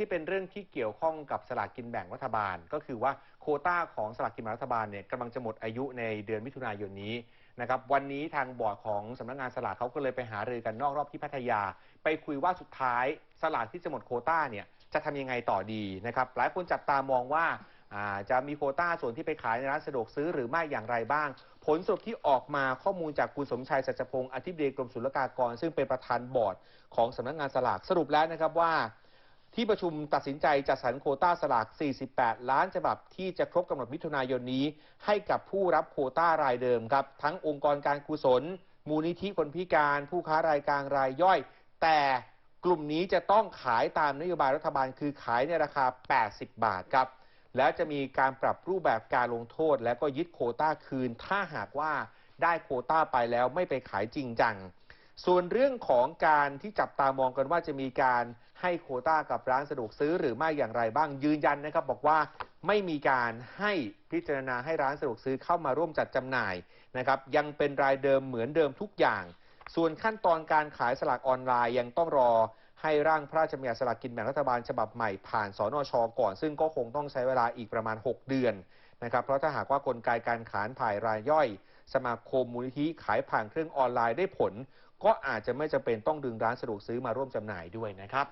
ที่เป็นเรื่องที่เกี่ยวข้องกับสลากกินแบ่งรัฐบาล ก็คือว่าโคต้าของสลากกินแบ่งรัฐบาลเนี่ยกำลังจะหมดอายุในเดือนมิถุนายนนี้นะครับวันนี้ทางบอร์ดของสำนักงานสลากเขาก็เลยไปหารือกันนอกรอบที่พัทยา ไปคุยว่าสุดท้ายสลากที่จะหมดโคต้าเนี่ยจะทำยังไงต่อดีนะครับหลายคนจับตามองว่าจะมีโคต้าส่วนที่ไปขายในร้านสะดวกซื้อหรือไม่อย่างไรบ้าง ผลสรุปที่ออกมาข้อมูลจากคุณสมชายสัจพงศ์อธิบดีกรมศุลกากร ซึ่งเป็นประธานบอร์ดของสำนักงานสลากสรุปแล้วนะครับว่า ที่ประชุมตัดสินใจจัดสรรโคต้าสลาก 48 ล้านฉบับที่จะครบกำหนดมิถุนายนนี้ ให้กับผู้รับโคต้ารายเดิมครับ ทั้งองค์กรการกุศล มูลนิธิคนพิการ ผู้ค้ารายกลางรายย่อย แต่กลุ่มนี้จะต้องขายตามนโยบายรัฐบาลคือขายในราคา 80 บาทครับ แล้วจะมีการปรับรูปแบบการลงโทษ และก็ยึดโคต้าคืน ถ้าหากว่าได้โคต้าไปแล้วไม่ไปขายจริงจัง ส่วนเรื่องของการที่จับตามองกันว่าจะมีการให้โคต้ากับร้านสะดวกซื้อหรือไม่อย่างไรบ้างยืนยันนะครับ บอกว่าไม่มีการให้พิจารณาให้ร้านสะดวกซื้อเข้ามาร่วมจัดจำหน่ายนะครับยังเป็นรายเดิมเหมือนเดิมทุกอย่าง ส่วนขั้นตอนการขายสลากออนไลน์ยังต้องรอให้ร่างพระราชบัญญัติสลากกินแบ่งรัฐบาลฉบับใหม่ผ่านสนชก่อน ซึ่งก็คงต้องใช้เวลาอีกประมาณ 6 เดือนนะครับเพราะถ้าหากว่ากลไกการขายผ่านรายย่อย สมาคมมูลนิธิขายผ่านเครื่องออนไลน์ได้ผล ก็อาจจะไม่จำเป็นต้องดึงร้านสะดวกซื้อมาร่วมจำหน่ายด้วยนะครับ